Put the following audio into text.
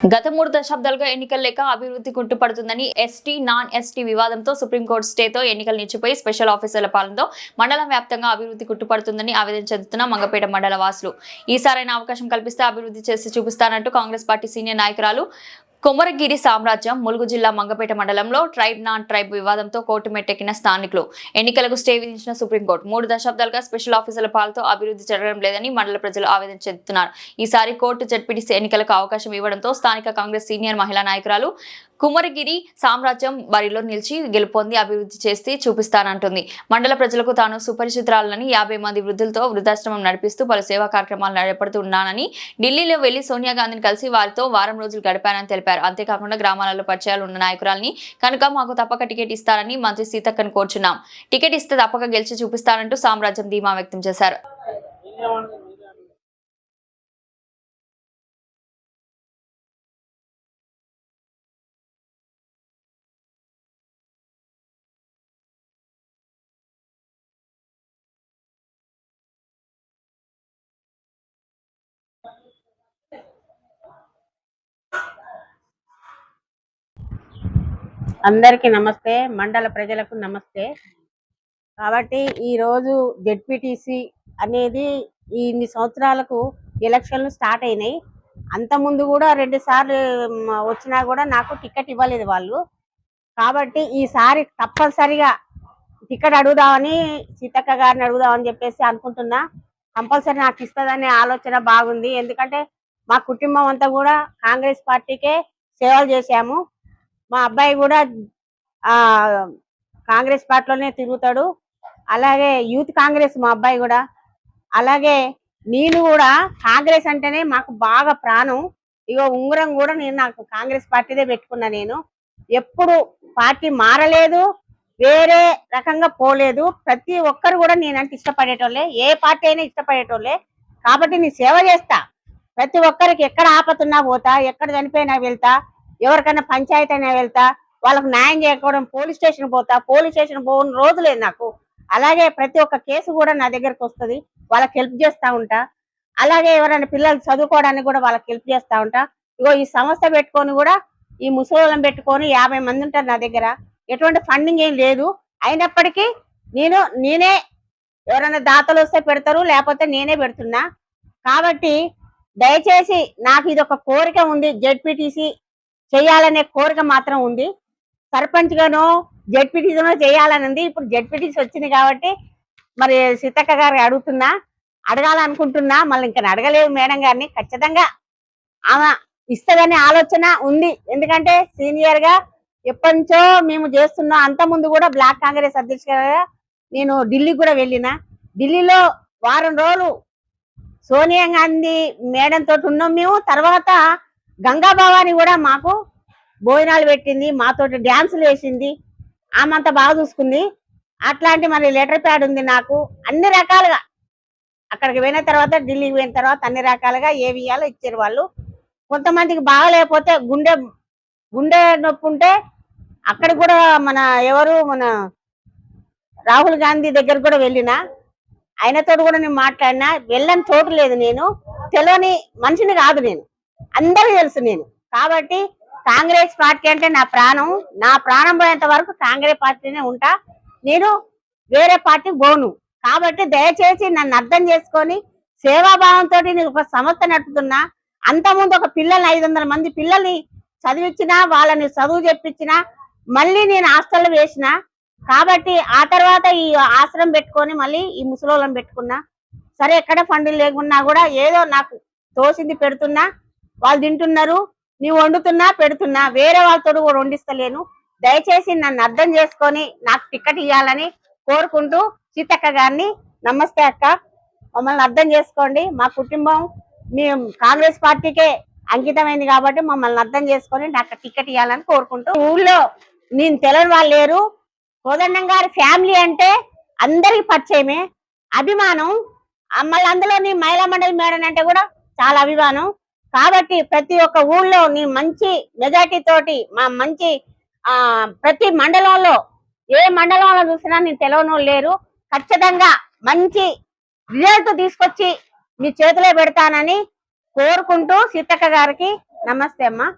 గత మూడు దశాబ్దాలుగా ఎన్నికల లేక అభివృద్ధి కుంటుపడుతుందని ఎస్టీ నాన్ ఎస్టీ వివాదంతో సుప్రీంకోర్టు స్టేతో ఎన్నికలు నిలిచిపోయి స్పెషల్ ఆఫీసర్ల పాలనతో మండలం వ్యాప్తంగా అభివృద్ధి కుంటుపడుతుందని ఆవేదన చెందుతున్న మంగపేట మండల వాసులు. ఈసారైన అవకాశం కల్పిస్తే అభివృద్ధి చేసి చూపిస్తానంటూ కాంగ్రెస్ పార్టీ సీనియర్ నాయకురాలు కొమరగిరి సామ్రాజ్యం ములుగు జిల్లా మంగపేట మండలంలో ట్రైబ్ నాన్ ట్రైబ్ వివాదంతో కోర్టు మెట్టెక్కిన స్థానికులు. ఎన్నికలకు స్టే విధించిన సుప్రీంకోర్టు. మూడు దశాబ్దాలుగా స్పెషల్ ఆఫీసర్ల పాలతో అభివృద్ధి జరగడం లేదని మండల ప్రజలు ఆవేదన చెందుతున్నారు. ఈసారి కోర్టు జడ్పీటీసీ ఎన్నికలకు అవకాశం ఇవ్వడంతో స్థానిక కాంగ్రెస్ సీనియర్ మహిళా నాయకురాలు కుమరగిరి సామ్రాజ్యం బరిలో నిలిచి గెలుపొంది అభివృద్ధి చేస్తే చూపిస్తానంటుంది. మండల ప్రజలకు తాను సుపరిచితురాలని యాభై మంది వృద్ధులతో వృద్ధాశ్రమం నడిపిస్తూ పలు సేవా కార్యక్రమాలు నడపడుతున్నానని ఢిల్లీలో వెళ్ళి సోనియా గాంధీని కలిసి వారితో వారం రోజులు గడిపానని తెలిపారు. అంతేకాకుండా గ్రామాలలో పరిచయాలు ఉన్న నాయకురాలని కనుక మాకు తప్పక టికెట్ ఇస్తారని మంత్రి సీతక్కను కోరుచున్నాం. టికెట్ ఇస్తే తప్పక గెలిచి చూపిస్తానంటూ సామ్రాజ్యం ధీమా వ్యక్తం చేశారు. అందరికీ నమస్తే మండల ప్రజలకు నమస్తే. కాబట్టి ఈరోజు జెడ్పీటీసీ అనేది ఇన్ని సంవత్సరాలకు ఎలక్షన్లు స్టార్ట్ అయినాయి. అంత ముందు కూడా రెండు సార్లు వచ్చినా కూడా నాకు టికెట్ ఇవ్వలేదు వాళ్ళు. కాబట్టి ఈసారి తప్పనిసరిగా టికెట్ అడుగుదామని సీతక్క గారిని అడుగుదామని చెప్పేసి అనుకుంటున్నా. కంపల్సరీ నాకు ఇస్తుందనే ఆలోచన బాగుంది. ఎందుకంటే మా కుటుంబం అంతా కూడా కాంగ్రెస్ పార్టీకే సేవలు చేశాము. మా అబ్బాయి కూడా ఆ కాంగ్రెస్ పార్టీలోనే తిరుగుతాడు. అలాగే యూత్ కాంగ్రెస్ మా అబ్బాయి కూడా. అలాగే నేను కూడా కాంగ్రెస్ అంటేనే మాకు బాగా ప్రాణం. ఇగో ఉంగరం కూడా నేను నాకు కాంగ్రెస్ పార్టీదే పెట్టుకున్నా నేను. ఎప్పుడు పార్టీ మారలేదు వేరే రకంగా పోలేదు. ప్రతి ఒక్కరు కూడా నేనంటే ఇష్టపడేటోళ్ళే. ఏ పార్టీ అయినా ఇష్టపడేటోళ్ళే. కాబట్టి నేను సేవ చేస్తా. ప్రతి ఒక్కరికి ఎక్కడ ఆపతున్నా పోతా ఎక్కడ చనిపోయినా వెళ్తా. ఎవరికైనా పంచాయతీ అయినా వెళ్తా వాళ్ళకి న్యాయం చేయకపోవడం పోలీస్ స్టేషన్ పోతా పోలీస్ స్టేషన్ పోని రోజు లేదు నాకు. అలాగే ప్రతి ఒక్క కేసు కూడా నా దగ్గరకు వస్తుంది వాళ్ళకి హెల్ప్ చేస్తా ఉంటా. అలాగే ఎవరైనా పిల్లలు చదువుకోవడానికి కూడా వాళ్ళకి హెల్ప్ చేస్తా ఉంటా. ఇగో ఈ సంస్థ పెట్టుకొని కూడా ఈ ముసలం పెట్టుకొని యాభై మంది ఉంటారు నా దగ్గర. ఎటువంటి ఫండింగ్ ఏం లేదు. అయినప్పటికీ నేను నేనే ఎవరైనా దాతలు వస్తే పెడతారు లేకపోతే నేనే పెడుతున్నా. కాబట్టి దయచేసి నాకు ఇది ఒక కోరిక ఉంది. జెడ్పీటీసీ చేయాలనే కోరిక మాత్రం ఉంది. సర్పంచ్ గాను జెడ్పీటీసీనో చేయాలని ఉంది. ఇప్పుడు జెడ్పీటీసీ వచ్చింది కాబట్టి మరి సీతక్క గారు అడుగుతున్నా అడగాలనుకుంటున్నా మళ్ళీ ఇంకా అడగలేదు మేడం గారిని. ఖచ్చితంగా ఆమె ఇస్తుందనే ఆలోచన ఉంది. ఎందుకంటే సీనియర్గా ఎప్పటి నుంచో మేము చేస్తున్నాం అంత ముందు కూడా బ్లాక్ కాంగ్రెస్ అధ్యక్షులుగా నేను ఢిల్లీ కూడా వెళ్ళిన. ఢిల్లీలో వారం రోజులు సోనియా గాంధీ మేడం తోటి ఉన్నాం మేము. తర్వాత గంగా భవాని కూడా మాకు భోజనాలు పెట్టింది మాతో డ్యాన్సులు వేసింది. ఆమె అంత బాగా చూసుకుంది. అట్లాంటి మరి లెటర్ ప్యాడ్ ఉంది నాకు. అన్ని రకాలుగా. అక్కడికి పోయిన తర్వాత ఢిల్లీకి పోయిన తర్వాత అన్ని రకాలుగా ఏవి ఇవ్వాలో ఇచ్చారు వాళ్ళు. కొంతమందికి బాగలేకపోతే గుండె గుండె నొప్పి ఉంటే అక్కడ కూడా మన ఎవరు మన రాహుల్ గాంధీ దగ్గర కూడా వెళ్ళిన ఆయనతో కూడా నేను మాట్లాడినా వెళ్ళని చోటు లేదు నేను. తెలియని మనిషిని కాదు నేను. అందరూ తెలుసు నేను. కాబట్టి కాంగ్రెస్ పార్టీ అంటే నా ప్రాణం. నా ప్రాణం పోయేంత వరకు కాంగ్రెస్ పార్టీనే ఉంటా. నేను వేరే పార్టీ పోను. కాబట్టి దయచేసి నన్ను అర్థం చేసుకొని సేవాభావంతో నేను ఒక సంస్థ నడుపుతున్నా. అంతకుముందు ఒక పిల్లల్ని ఐదు వందల మంది పిల్లల్ని చదివించినా వాళ్ళని చదువు చెప్పించినా మళ్ళీ నేను హాస్టల్లో వేసిన. కాబట్టి ఆ తర్వాత ఈ ఆశ్రమం పెట్టుకొని మళ్ళీ ఈ ముసలోళ్ళని పెట్టుకున్నా. సరే ఎక్కడ ఫండ్లు లేకున్నా కూడా ఏదో నాకు తోసింది పెడుతున్నా. వాళ్ళు తింటున్నారు నీవు వండుతున్నా పెడుతున్నా వేరే వాళ్ళతో కూడా వండిస్తలేను. దయచేసి నన్ను అర్థం చేసుకొని నాకు టికెట్ ఇవ్వాలని కోరుకుంటూ సీతక్క గారిని నమస్తే అక్క. మమ్మల్ని అర్థం చేసుకోండి. మా కుటుంబం మేము కాంగ్రెస్ పార్టీకే అంకితమైంది కాబట్టి మమ్మల్ని అర్థం చేసుకొని నాకు టికెట్ ఇవ్వాలని కోరుకుంటూ ఊళ్ళో నేను తెలియని వాళ్ళు లేరు. కోదండం గారి ఫ్యామిలీ అంటే అందరికి పరిచయమే. అభిమానం. మళ్ళీ అందులో నీ మహిళా మండలి మేడం అంటే కూడా చాలా అభిమానం. కాబట్టి ప్రతి ఒక్క ఊళ్ళో నీ మంచి మెజార్టీ తోటి మా మంచి ఆ ప్రతి మండలంలో ఏ మండలంలో చూసినా నేను తెలవను లేరు. ఖచ్చితంగా మంచి రిజల్ట్ తీసుకొచ్చి మీ చేతిలో పెడతానని కోరుకుంటూ సీతక్క గారికి నమస్తే అమ్మా.